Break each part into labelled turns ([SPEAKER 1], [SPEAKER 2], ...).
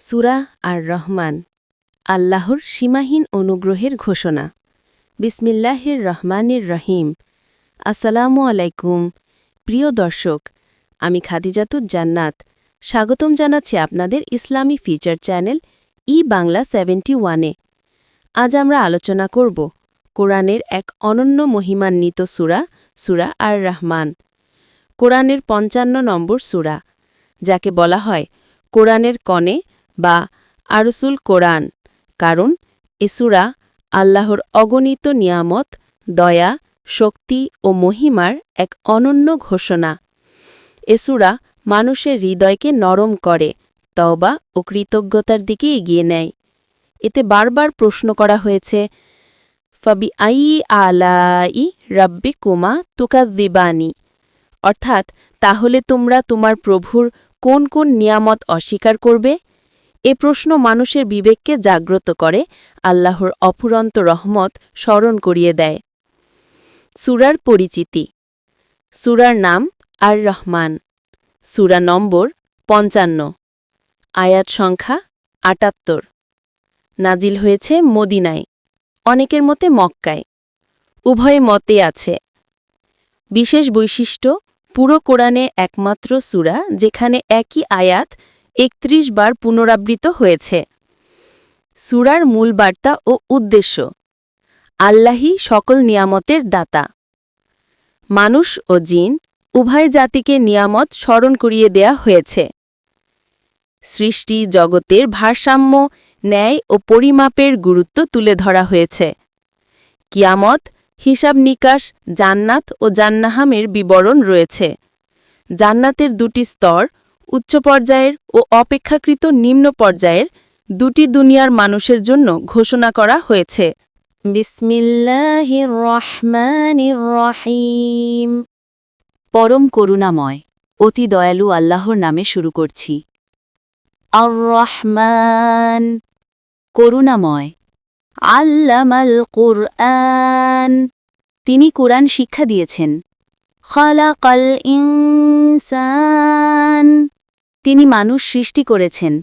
[SPEAKER 1] সুরা আর রহমান আল্লাহর সীমাহীন অনুগ্রহের ঘোষণা। বিসমিল্লাহির রহমানির রহিম আসসালামু আলাইকুম। প্রিয় দর্শক, আমি খাদিজাতুর জান্নাত। স্বাগতম জানাচ্ছি আপনাদের ইসলামী feature channel E Bangla seventy ওয়ানে আজ আমরা আলোচনা করব কোরআনের এক অনন্য মহিমান্বিত সুরা সুরা আর রহমান কোরআনের পঞ্চান্ন নম্বর সুরা, যাকে বলা হয় কোরআনের কনে বা আরসুল কোরআন, কারণ এসুরা আল্লাহর অগণিত নিয়ামত, দয়া, শক্তি ও মহিমার এক অনন্য ঘোষণা। এসুরা মানুষের হৃদয়কে নরম করে, তওবা ও কৃতজ্ঞতার দিকে এগিয়ে নেয়। এতে বারবার প্রশ্ন করা হয়েছে, ফাবি আই আলাই রাব্বি কুমা তুকাদ্দিবানি অর্থাৎ, তাহলে তোমরা তোমার প্রভুর কোন কোন নিয়ামত অস্বীকার করবে? এ প্রশ্ন মানুষের বিবেককে জাগ্রত করে, আল্লাহর অফুরন্ত রহমত স্মরণ করিয়ে দেয়। সুরার পরিচিতি। সুরার নাম আর রহমান সুরা নম্বর পঞ্চান্ন। আয়াত সংখ্যা আটাত্তর। নাজিল হয়েছে মদিনায়, অনেকের মতে মক্কায়। উভয় মতে আছে। বিশেষ বৈশিষ্ট্য, পুরো কোরআনে একমাত্র সুরা যেখানে একই আয়াত একত্রিশ বার পুনরাবৃত হয়েছে। সুরার মূল বার্তা ও উদ্দেশ্য। আল্লাহি সকল নিয়ামতের দাতা। মানুষ ও জিন উভয় জাতিকে নিয়ামত স্মরণ করিয়ে দেয়া হয়েছে। সৃষ্টি জগতের ভারসাম্য, ন্যায় ও পরিমাপের গুরুত্ব তুলে ধরা হয়েছে। কিয়ামত, হিসাব নিকাশ, জান্নাত ও জান্নাহামের বিবরণ রয়েছে। জান্নাতের দুটি স্তর উচ্চ পর্যায়ের ও অপেক্ষাকৃত নিম্ন পর্যায়ের দুটি দুনিয়ার মানুষের জন্য ঘোষণা করা হয়েছে।
[SPEAKER 2] রহিম। পরম করুণাময়, অতি দয়ালু আল্লাহর নামে শুরু করছি। রহমান করুণাময়, আল্লামাল কুরআন। তিনি কোরআন শিক্ষা দিয়েছেন। খালাকাল ইনসান। তিনি মানুষ সৃষ্টি করেছেন।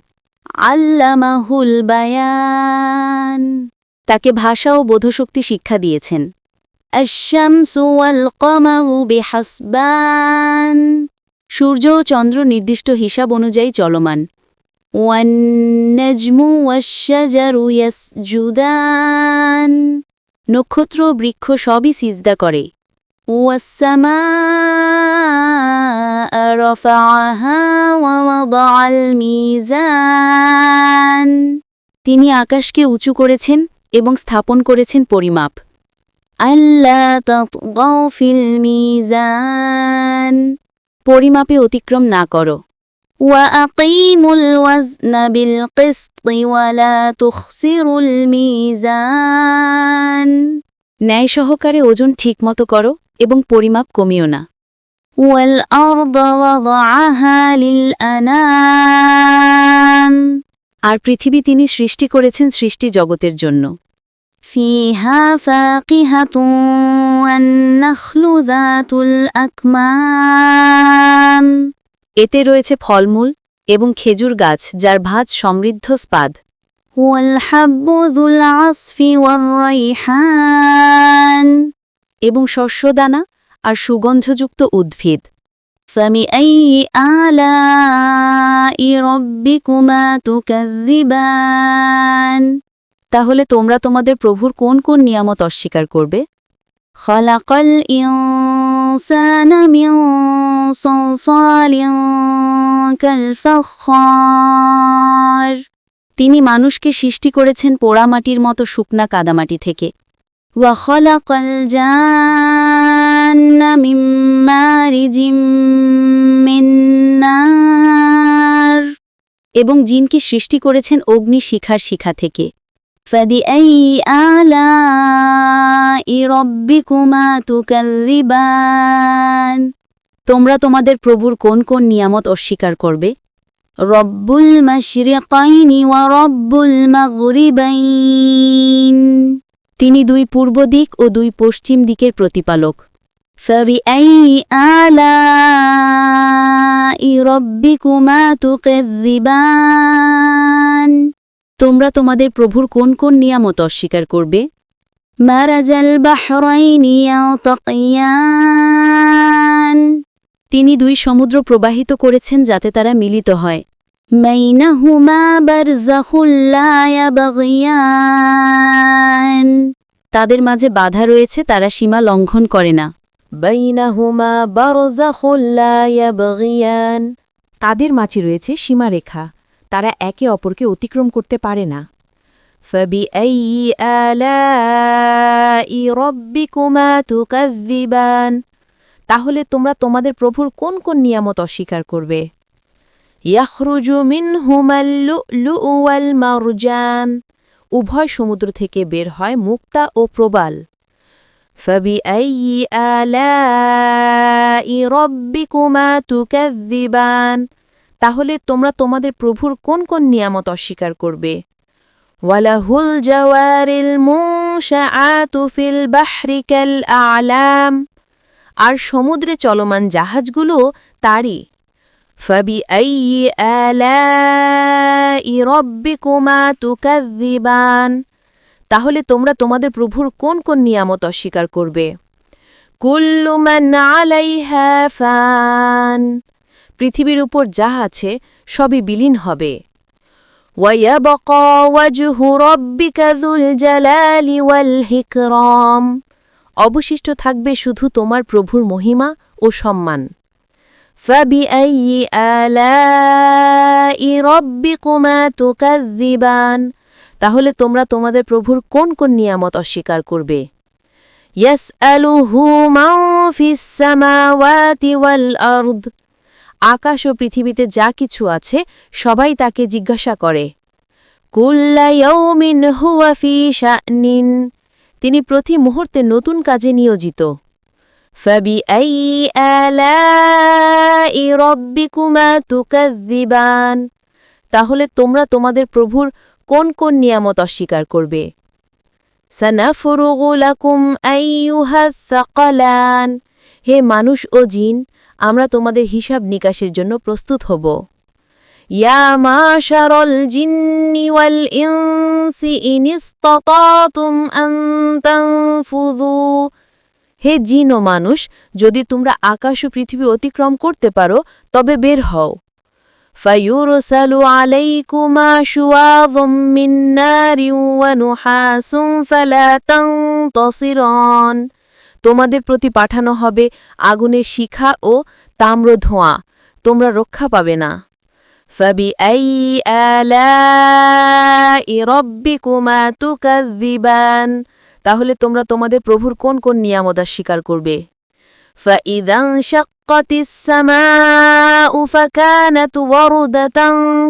[SPEAKER 2] আল্লামাহুল বায়ান। তাকে ভাষা ও বোধশক্তি শিক্ষা দিয়েছেন। বিহাসবান। সূর্য ও চন্দ্র নির্দিষ্ট হিসাব অনুযায়ী চলমান। নক্ষত্র বৃক্ষ সবই সিজদা করে। ওয়াসসামা রফাআহা ওয়াওয়াদাআল মিজান তিনি আকাশকে উঁচু করেছেন এবং স্থাপন করেছেন পরিমাপ আল্লাহ তাতগাও ফিল মিজান পরিমাপে অতিক্রম না করো وأقيموا الوزن بالقسط ولا تخسروا الميزان ন্যায় সহকারে ওজন ঠিকমতো করো এবং পরিমাপ কমিও না والأرض وضعها للأنام আর পৃথিবী তিনি সৃষ্টি করেছেন সৃষ্টি জগতের জন্য فيها فاقهة والنخل ذات الأكمام এতে রয়েছে ফলমূল এবং খেজুর গাছ যার ভাত সমৃদ্ধ স্পাদ والحب ذو العصف والريحان এবং শস্যদানা আর সুগন্ধযুক্ত উদ্ভিদ فبأي آلاء ربكما تكذبان তাহলে তোমরা তোমাদের প্রভুর কোন কোন নিয়ামত অস্বীকার করবে خلق الإنسان من صلصال كالفخار তিনি মানুষকে সৃষ্টি করেছেন পোড়ামাটির মতো শুকনা কাদামাটি থেকে وخلق الجان من مارج من نار এবং জিনকে সৃষ্টি করেছেন অগ্নি শিখার শিখা থেকে فبأي آلاء ربكما تكذبان তোমরা তোমাদের প্রভুর কোন কোন নিয়ামত অস্বীকার করবে রব্বুল মাশরিকাইনি ওয়া রব্বুল মাগরিবাইন তিনি দুই পূর্ব দিক ও দুই পশ্চিম দিকের প্রতিপালক। তোমরা তোমাদের প্রভুর কোন কোন নিয়ামত অস্বীকার করবে? তিনি দুই সমুদ্র প্রবাহিত করেছেন যাতে তারা মিলিত হয়। মাইনাহুমা বারযাখুল লা ইয়াবগিয়ান তাদের মাঝে বাধা রয়েছে তারা সীমা লঙ্ঘন করে না
[SPEAKER 1] বাইনাহুমা বারজাখুল্লা ইয়াবগিয়ান তাদের মাঝে রয়েছে সীমারেখা তারা একে অপরকে অতিক্রম করতে পারে না فبأي آلاء ربكما تكذبان তাহলে তোমরা তোমাদের প্রভুর কোন কোন নিয়ামত অস্বীকার করবে ইয়াখরুজু মিনহুমাল্লুউ ওয়াল মারজান। উভয় সমুদ্র থেকে বের হয় মুক্তা ও প্রবাল। ফবি আলাইকুমাতুকাদ্দিবান তাহলে তোমরা তোমাদের প্রভুর কোন কোন নিয়ামত অস্বীকার করবে? ওয়ালাহুল জওয়ারিল মুশআতু ফিল বাহরি আলাম। আর সমুদ্রে চলমান জাহাজগুলো তারই। فبأي آلاء ربكما تكذبان তাহলে তোমরা তোমাদের প্রভুর কোন কোন নিয়ামত অস্বীকার করবে কুল্লু মান আলাইহা ফান পৃথিবীর উপর যা আছে সবই বিলীন হবে ويبقى وجه ربك ذو الجلال والإكرام অবশিষ্ট থাকবে শুধু তোমার প্রভুর মহিমা ও সম্মান فبأي آلاء ربكما تكذبان তাহলে তোমরা তোমাদের প্রভুর কোন কোন নিয়ামত অস্বীকার করবে ইয়াসআলুহু মান ফিস সামাওয়াতি ওয়াল আরদ আকাশ ও পৃথিবীতে যা কিছু আছে সবাই তাকে জিজ্ঞাসা করে কুল্লা ইয়াউমিন হুয়া ফি শা'নিন তিনি প্রতি মুহূর্তে নতুন কাজে নিয়োজিত ফাবিআই আলাই রব্বিকুমা তুকাযযিবান তাহলে তোমরা তোমাদের প্রভুর কোন কোন নিয়ামত অস্বীকার করবে? সানাফরুগু লাকুম আইয়ুহাস সাকালান। হে মানুষ ও জিন, আমরা তোমাদের হিসাব নিকাশের জন্য প্রস্তুত হব। ইয়া মাশারাল জিন্নি ওয়াল ইনসি ইন ইসতাতাতুম আন তানফুযু। হে জিন ও মানুষ যদি তোমরা আকাশ ও পৃথিবী অতিক্রম করতে পারো তবে বের হও فيرسل عليكما شواظ من نار ونحاس فلا تنتصران তোমাদের প্রতি পাঠানো হবে আগুনের শিখা ও তাম্র ধোঁয়া তোমরা রক্ষা পাবে না فبأي آلاء ربكما تكذبان তাহলে তোমরা তোমাদের প্রভুর কোন কোন নিয়ামত স্বীকার করবে فإذا انشقت السماء فكانت وردة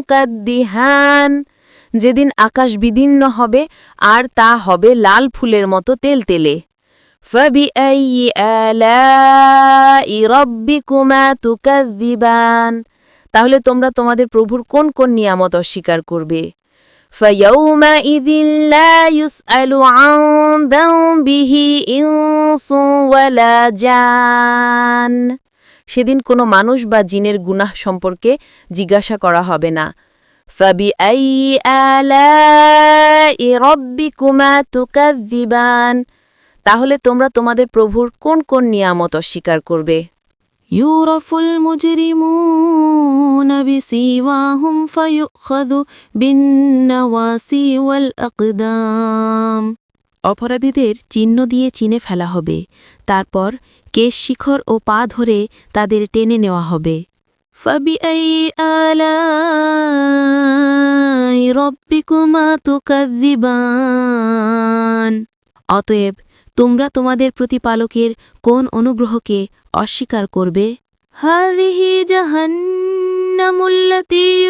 [SPEAKER 1] كالدهان যেদিন আকাশ বিদীর্ণ হবে আর তা হবে লাল ফুলের মতো তেলতেলে فبأي آلاء ربكما تكذبان তাহলে তোমরা তোমাদের প্রভুর কোন কোন নিয়ামত অস্বীকার করবে فيومئذ لا يسأل عن ذنبه إنس ولا جان সেদিন কোনো মানুষ বা জিনের গুনাহ সম্পর্কে জিজ্ঞাসা করা হবে না فبأي آلاء ربكما تكذبان তাহলে তোমরা তোমাদের প্রভুর কোন কোন নিয়ামত অস্বীকার করবে يُعْرَفُ الْمُجْرِمُونَ بِسِيمَاهُمْ فَيُؤْخَذُ بِالنَّوَاصِي وَالْأَقْدَامِ অপরাধীদের চিহ্ন দিয়ে চিনে ফেলা হবে তারপর কেশ শিখর ও পা ধরে তাদের টেনে নেওয়া হবে فَبِأَيِّ آلَاءِ رَبِّكُمَا تُكَذِّبَانِ অতএব তোমরা তোমাদের প্রতিপালকের কোন অনুগ্রহকে অস্বীকার করবে। জাহান্নামুল্লাতি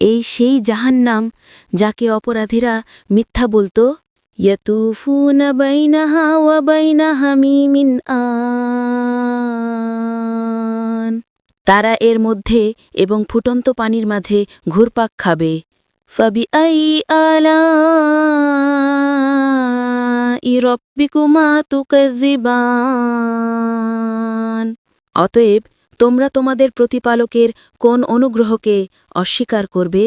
[SPEAKER 1] এই সেই জাহান্নাম যাকে অপরাধীরা মিথ্যা বলতো। বাইনা তারা এর মধ্যে এবং ফুটন্ত পানির মাঝে ঘুরপাক খাবে। فبأي آلاء ربكما تكذبان অতএব তোমরা তোমাদের প্রতিপালকের কোন অনুগ্রহকে অস্বীকার করবে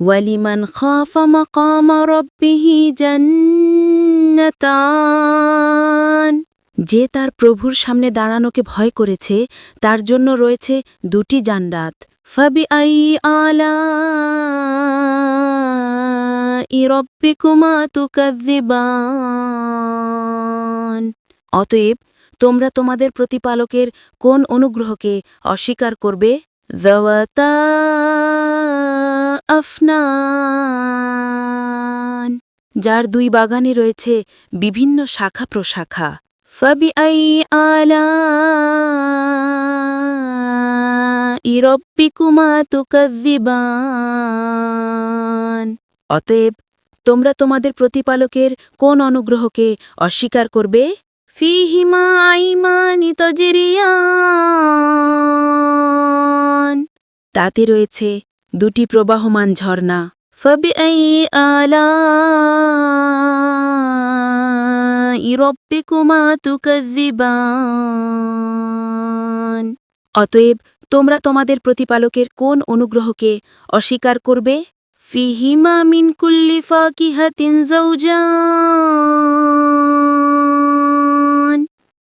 [SPEAKER 1] ওয়ালিমান খাফা মাকামা রব্বিহি জান্নাতান যে তার প্রভুর সামনে দাঁড়ানোকে ভয় করেছে তার জন্য রয়েছে দুটি জান্নাত আই আলা রব্বিকুমা তুকাদ্দিবান অতএব, তোমরা তোমাদের প্রতিপালকের কোন অনুগ্রহকে অস্বীকার করবে? জওয়াতা আফনান যার দুই বাগানে রয়েছে বিভিন্ন শাখা প্রশাখা। আই আলা ইরব্বিকুমা তুকাদ্দিবান অতএব তোমরা তোমাদের প্রতিপালকের কোন অনুগ্রহকে অস্বীকার করবে? ফিহিমা আইমানি তজরিয়ান। তাতে রয়েছে দুটি প্রবাহমান ঝর্ণা। ফবি আলা রব্বিকুমা তুকাদ্দিবান অতএব তোমরা তোমাদের প্রতিপালকের কোন অনুগ্রহকে অস্বীকার করবে? ফিহিমা মিন কুল্লি ফাকিহাতিন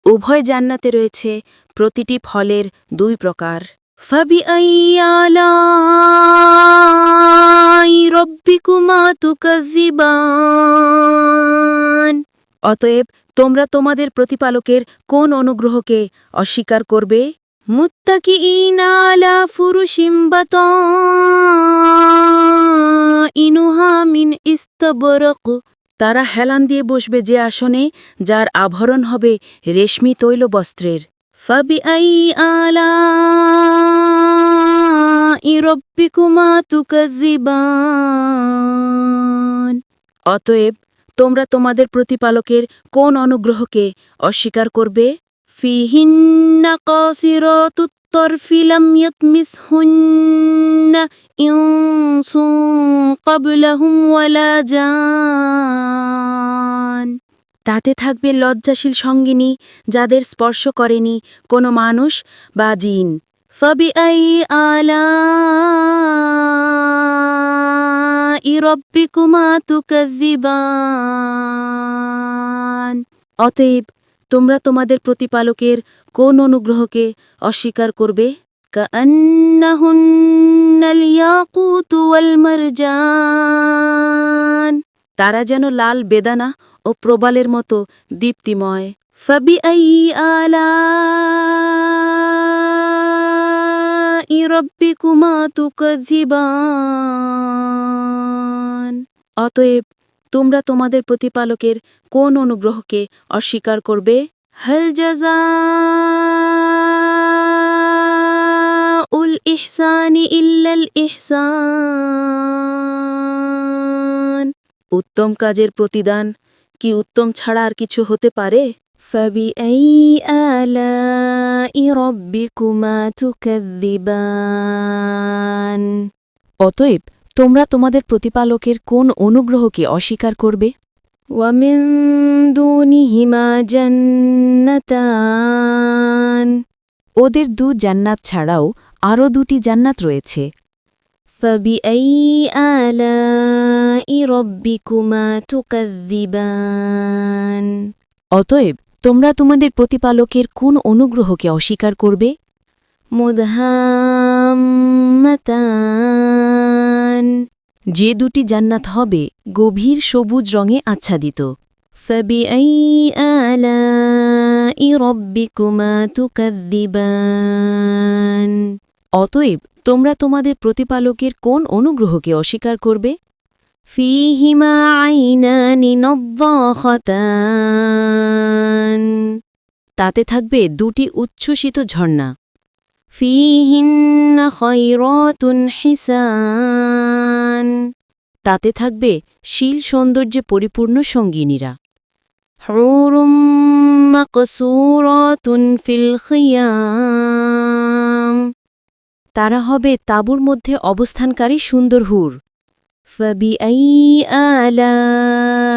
[SPEAKER 1] উভয় জান্নাতে রয়েছে প্রতিটি ফলের দুই প্রকার। ফাবি আইয়ালা রব্বিকুমা তুকাযিবান অতএব তোমরা তোমাদের প্রতিপালকের কোন অনুগ্রহকে অস্বীকার করবে? মুত্তাকিইনা আলা ফুরুশিম ইনুহা মিন ইস্তবরক। তারা হেলান দিয়ে বসবে যে আসনে যার আভরণ হবে রেশমি তৈল বস্ত্রের ফাবি আই আলা অতএব তোমরা তোমাদের প্রতিপালকের কোন অনুগ্রহকে অস্বীকার করবে? ফিহিন্না কাসিরাতুত তরফি লাম ইয়াতমিসহুন্না ইনসুন ক্বাবলাহুম ওয়ালা জান। তাতে থাকবে লজ্জাশীল সঙ্গিনী যাদের স্পর্শ করেনি কোনো মানুষ বা জিন। আই আলা রব্বিকুমা তুকাযিবান অতএব, তোমরা তোমাদের প্রতিপালকের কোন অনুগ্রহকে অস্বীকার করবে? তারা যেন লাল বেদানা ও প্রবালের মতো দীপ্তিময়। আই আলা রব্বিকুমা তুকাযিবান অতএব, তোমরা তোমাদের প্রতিপালকের কোন অনুগ্রহকে অস্বীকার করবে? হল জাজা উল ইহসানি ইল্লাল ইহসান উত্তম কাজের প্রতিদান কি উত্তম ছাড়া আর কিছু হতে পারে? فبأي آلاء ربكما تكذبان অতএব তোমরা তোমাদের প্রতিপালকের কোন অনুগ্রহকে অস্বীকার করবে ومن دونهما جنتان ওদের দু জান্নাত ছাড়াও আরও দুটি জান্নাত রয়েছে فبأي آلاء ربكما تكذبان অতএব তোমরা তোমাদের প্রতিপালকের কোন অনুগ্রহকে অস্বীকার করবে? মুদহাম্মতান যে দুটি জান্নাত হবে, গভীর সবুজ রঙে আচ্ছাদিত। অতএব, তোমরা তোমাদের প্রতিপালকের কোন অনুগ্রহকে অস্বীকার করবে? ফিহিমা আইনা নিনব্বতা তাতে থাকবে দুটি উচ্ছ্বসিত ঝর্ণা। খৈরতুন হিসান। তাতে থাকবে শিল সৌন্দর্যে পরিপূর্ণ সঙ্গিনীরা। ফিল তারা হবে তাবুর মধ্যে অবস্থানকারী সুন্দর হুর। ফবি আলা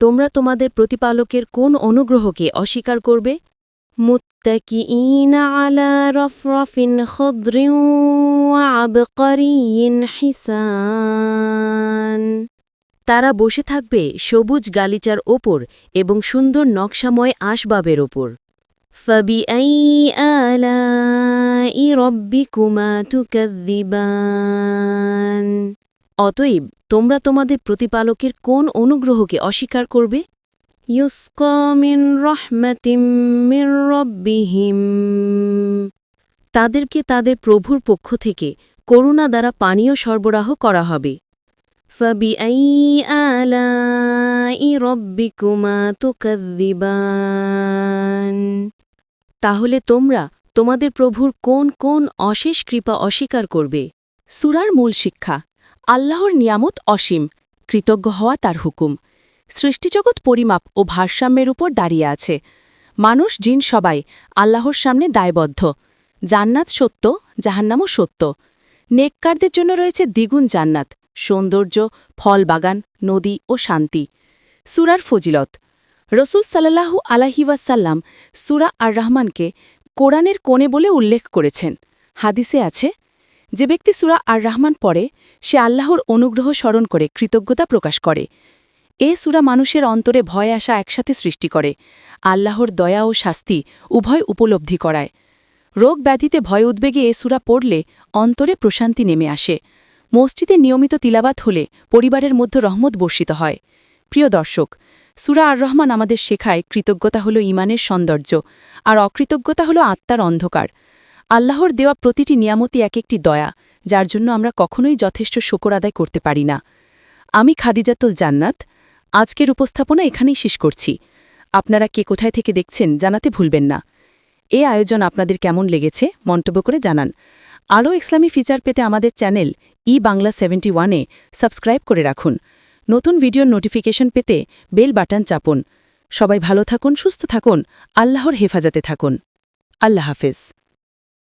[SPEAKER 1] তোমরা তোমাদের প্রতিপালকের কোন অনুগ্রহকে অস্বীকার করবে متكئين على رفرف خضر وعبقري حسان তারা বসে থাকবে সবুজ গালিচার ওপর এবং সুন্দর নকশাময় আসবাবের ওপর فبأي آلاء ربكما تكذبان অতএব তোমরা তোমাদের প্রতিপালকের কোন অনুগ্রহকে অস্বীকার করবে? ইউস্কমিন রহমতিমির তাদেরকে তাদের প্রভুর পক্ষ থেকে করুণা দ্বারা পানীয় সরবরাহ করা হবে। তাহলে তোমরা তোমাদের প্রভুর কোন কোন অশেষ কৃপা অস্বীকার করবে? সুরার মূল শিক্ষা। আল্লাহর নিয়ামত অসীম, কৃতজ্ঞ হওয়া তার হুকুম। সৃষ্টিজগৎ পরিমাপ ও ভারসাম্যের উপর দাঁড়িয়ে আছে। মানুষ, জিন সবাই আল্লাহর সামনে দায়বদ্ধ। জান্নাত সত্য, জাহান্নামও সত্য। নেককারদের জন্য রয়েছে দ্বিগুণ জান্নাত, সৌন্দর্য ফল বাগান নদী ও শান্তি। সুরার ফজিলত। রসুল সাল্লাহু আলাহিওয়াসাল্লাম সুরা আর রহমানকে কোরআনের কোণে বলে উল্লেখ করেছেন। হাদিসে আছে যে ব্যক্তি সুরা আর রহমান পড়ে, সে আল্লাহর অনুগ্রহ স্মরণ করে কৃতজ্ঞতা প্রকাশ করে। এ সুরা মানুষের অন্তরে ভয় আসা একসাথে সৃষ্টি করে, আল্লাহর দয়া ও শাস্তি উভয় উপলব্ধি করায়। রোগ ব্যাধিতে ভয় উদ্বেগে এ সুরা পড়লে অন্তরে প্রশান্তি নেমে আসে। মসজিদে নিয়মিত তিলাবাত হলে পরিবারের মধ্যে রহমত বর্ষিত হয়। প্রিয় দর্শক, সুরা আর রহমান আমাদের শেখায় কৃতজ্ঞতা হল ইমানের সৌন্দর্য, আর অকৃতজ্ঞতা হল আত্মার অন্ধকার। আল্লাহর দেওয়া প্রতিটি নিয়ামতি এক একটি দয়া, যার জন্য আমরা কখনোই যথেষ্ট শোকর আদায় করতে পারি না। আমি খাদিজাতুল জান্নাত। আজকের উপস্থাপনা এখানেই শেষ করছি। আপনারা কে কোথায় থেকে দেখছেন জানাতে ভুলবেন না। এ আয়োজন আপনাদের কেমন লেগেছে মন্তব্য করে জানান। আরও ইসলামী ফিচার পেতে আমাদের চ্যানেল ই বাংলা সেভেন্টি ওয়ানে সাবস্ক্রাইব করে রাখুন। নতুন ভিডিওর নোটিফিকেশন পেতে বেল বাটন চাপুন। সবাই ভালো থাকুন, সুস্থ থাকুন, আল্লাহর হেফাজতে থাকুন। আল্লাহ হাফেজ।